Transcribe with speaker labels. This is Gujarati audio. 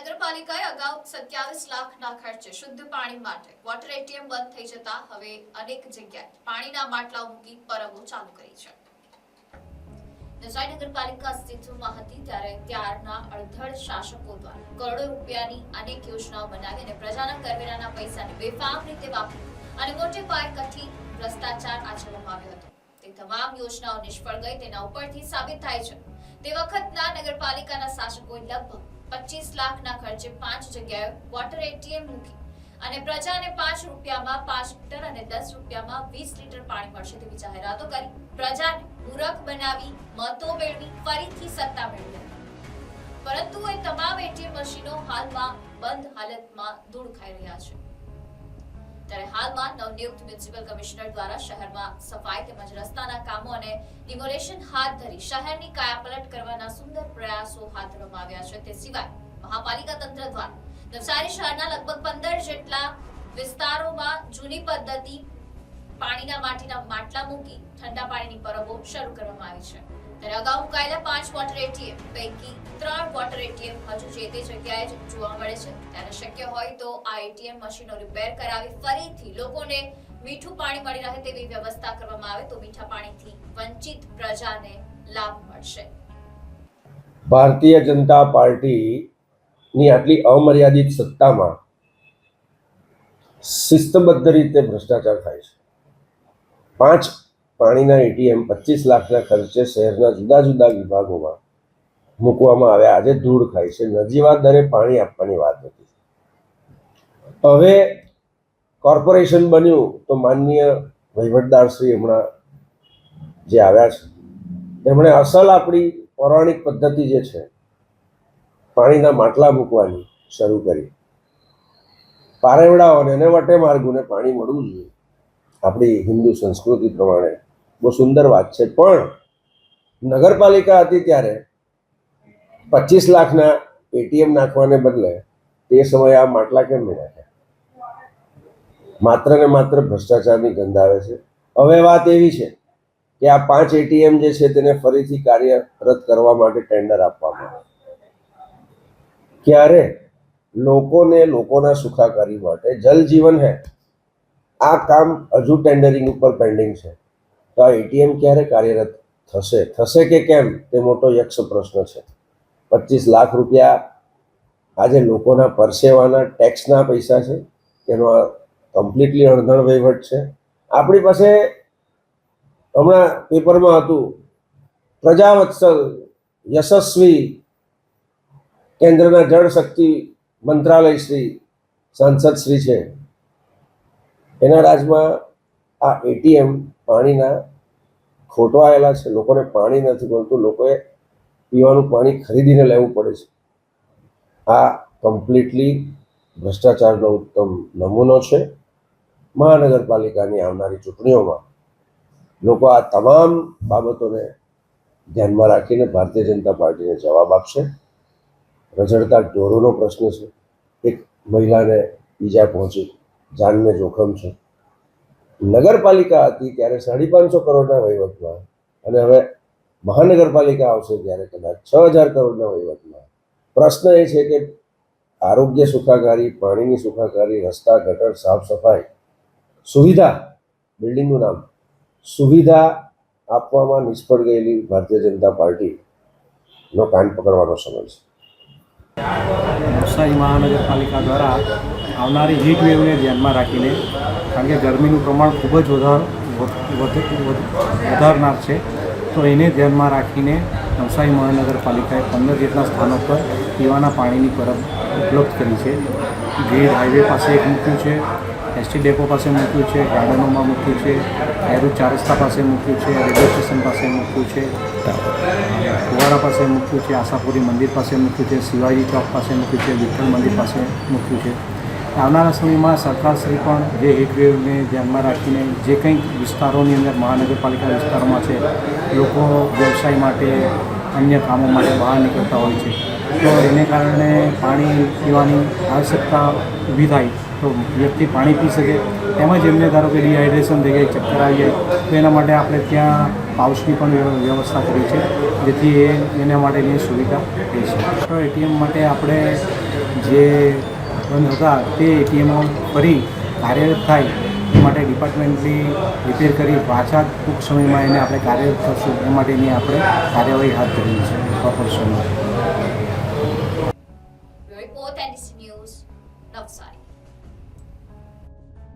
Speaker 1: નગરપાલિકાએ અગાઉ સત્યાવીસ લાખના ખર્ચે શુદ્ધ પાણી માટે વોટર એટીએમ બંધ થઈ જતા હવે અનેક જગ્યાએ પાણીના માટલા મૂકી પરબો ચાલુ કરી છે. નવસારી શાસકો મોટે ભ્રષ્ટાચાર આચરવામાં આવ્યો તે તમામ યોજનાઓ નિષ્ફળ ગઈ, તેના ઉપરથી સાબિત થાય છે. તે વખતના નગરપાલિકાના લગભગ પચીસ લાખના ખર્ચે પાંચ જગ્યાએ વોટર એટીએમ મૂકી અને પ્રજાને પાંચ રૂપિયામાં પાંચ લીટર અને દસ રૂપિયામાં વીસ લીટર પાણી મળશે તેવી જાહેરાતો કરી. પ્રજાને મૂરખ બનાવી, મતો મેળવી, ફરીથી સત્તા મેળવી. પરંતુ એ તમામ એટીએમ મશીનો હાલમાં બંધ હાલતમાં ધૂળ ખાઈ રહ્યા છે. ત્યારે હાલમાં નવનિયુક્ત મ્યુનિસિપલ કમિશનર દ્વારા શહેરમાં સફાઈ તેમજ રસ્તાના કામો અને ડિમોલેશન હાથ ધરી શહેરની કાયાપલટ કરવાના સુંદર પ્રયાસો હાથ ધરવામાં આવ્યા છે. તે સિવાય મહાપાલિકા તંત્ર દ્વારા નવસારી શહેરના લગભગ પંદર જેટલા વિસ્તારોમાં જૂની પદ્ધતિ પાણીના માટીના માટલા મૂકી ઠંડા પાણીની પરબો શરૂ કરવામાં આવી છે. ત્યારે અગાઉ મુકાયેલા પાંચ વોટર એટીએમ પૈકી ત્રણ વોટર એટીએમ હજુ જે તે જગ્યાએ જ જોવા મળે છે. ત્યારે શક્ય હોય તો આ એટીએમ મશીનો રિપેર કરાવી ફરીથી લોકોને મીઠું પાણી મળી રહે તેવી વ્યવસ્થા કરવામાં આવે તો મીઠા પાણીથી વંચિત પ્રજાને લાભ મળશે.
Speaker 2: ભારતીય જનતા પાર્ટીની આટલી અમર્યાદિત સત્તામાં શિસ્તબદ્ધ રીતે ભ્રષ્ટાચાર થાય છે. પાંચ પાણીના એટીએમ પચીસ લાખના ખર્ચે શહેરના જુદા જુદા વિભાગોમાં મૂકવામાં આવ્યા. આજે ધૂળ ખાય છે. નજીવા દરે પાણી આપવાની વાત હતી હવે કોર્પોરેશન બન્યું તો માનનીય વહીવટદાર શ્રી હમણાં જે આવ્યા છે, તેમણે અસલ આપણી પૌરાણિક પદ્ધતિ જે છે, પાણીના માટલા મૂકવાની શરૂ કરી. પારેવડાઓને અને વટે માર્ગોને પાણી મળવું જોઈએ. આપણી હિન્દુ સંસ્કૃતિ પ્રમાણે બહુ સુંદર વાત છે. પણ નગરપાલિકા હતી ત્યારે પચીસ લાખના એટીએમ નાખવાને બદલે તે સમયે આ માટલા કેમ નાખ્યા? માત્ર ને માત્ર ભ્રષ્ટાચારની ગંધ આવે છે. હવે વાત એવી છે કે આ પાંચ એટીએમ જે છે તેને ફરીથી કાર્યરત કરવા માટે ટેન્ડર આપવામાં આવે. ક્યારે? લોકોને લોકોના સુખાકારી માટે. જલ જીવન હે આ કામ હજુ ટેન્ડરિંગ ઉપર પેન્ડિંગ છે. તો આ એટીએમ ક્યારે કાર્યરત થશે? થશે કે કેમ? તે મોટો યક્ષ પ્રશ્ન છે. પચીસ લાખ રૂપિયા આજે લોકોના પરસેવાના ટેક્સના પૈસા છે. તેનો આ કમ્પ્લીટલી અણધણ વહીવટ છે. આપણી પાસે હમણાં પેપરમાં હતું, પ્રજાવત્સલ યશસ્વી કેન્દ્રના જળ શક્તિ મંત્રાલય શ્રી સાંસદ શ્રી છે. એના રાજમાં આ એટીએમ પાણીના ખોટવાયેલા છે, લોકોને પાણી નથી મળતું લોકોએ પીવાનું પાણી ખરીદીને લેવું પડે છે. આ કમ્પ્લીટલી ભ્રષ્ટાચારનો ઉત્તમ નમૂનો છે. મહાનગરપાલિકાની આવનારી ચૂંટણીઓમાં લોકો આ તમામ બાબતોને ધ્યાનમાં રાખીને ભારતીય જનતા પાર્ટીને જવાબ આપશે. રઝળતા ઢોરોનો પ્રશ્ન છે. એક મહિલાને ઈજા પહોંચી, જાનને જોખમ છે. નગરપાલિકા હતી ત્યારે સાડી પાંચસો કરોડના વહીવટમાં અને હવે મહાનગરપાલિકા આવશે ત્યારે કદાચ છ હજાર કરોડના વહીવટમાં. પ્રશ્ન એ છે કે આરોગ્ય સુખાકારી, પાણીની સુખાકારી, રસ્તા, ગટર, સાફ સફાઈ, સુવિધા, બિલ્ડિંગનું નામ, સુવિધા આપવામાં નિષ્ફળ ગયેલી ભારતીય જનતા પાર્ટીનો કાન પકડવાનો સમય છે.
Speaker 3: નવસારી મહાનગરપાલિકા દ્વારા આવનારી હીટ વેવને ધ્યાનમાં રાખીને કારણ કે ગરમીનું પ્રમાણ ખૂબ જ વધાર વધ- વધ- વધારનાર છે. તો એને ધ્યાનમાં રાખીને નવસારી મહાનગરપાલિકાએ પંદર જેટલા સ્થાનો પર પીવાના પાણીની પરબ ઉપલબ્ધ કરી છે. ગ્રીડ હાઈવે પાસે એક મૂક્યું છે, એસટી ડેપો પાસે મૂક્યું છે, ગાર્ડનોમાં મૂક્યું છે, એરું ચાર રસ્તા પાસે મૂક્યું છે, રેલવે સ્ટેશન પાસે મૂક્યું છે, ફુવારા પાસે મૂક્યું છે, આશાપુરી મંદિર પાસે મૂક્યું છે, શિવાજી ચોક પાસે મૂક્યું છે, વિઠ્ઠલ મંદિર પાસે મૂક્યું છે. આવનારા સમયમાં સરકારશ્રી પણ જે હીટવેવને ધ્યાનમાં રાખીને જે કંઈક વિસ્તારોની અંદર મહાનગરપાલિકા વિસ્તારોમાં છે, લોકો વ્યવસાય માટે, અન્ય કામો માટે બહાર નીકળતા હોય છે, તો એને કારણે પાણી પીવાની આવશ્યકતા ઊભી થાય, તો વ્યક્તિ પાણી પી શકે, તેમજ એમને ધારો કે ડિહાઇડ્રેશન થઈ જાય, ચક્કર આવી જાય, તો એના માટે આપણે ત્યાં પાઉસની પણ વ્યવસ્થા કરી છે, જેથી એ એના માટેની સુવિધા થઈ છે તો એટીએમ માટે આપણે જે બંધ હતા તે એટીએમમાં ફરી કાર્યરત થાય એ માટે ડિપાર્ટમેન્ટથી રિપેર કરી પાછા ટૂંક સમયમાં એને આપણે કાર્યરત કરશું. એ માટેની આપણે કાર્યવાહી હાથ ધરી છે. કોર્પોરેશનમાં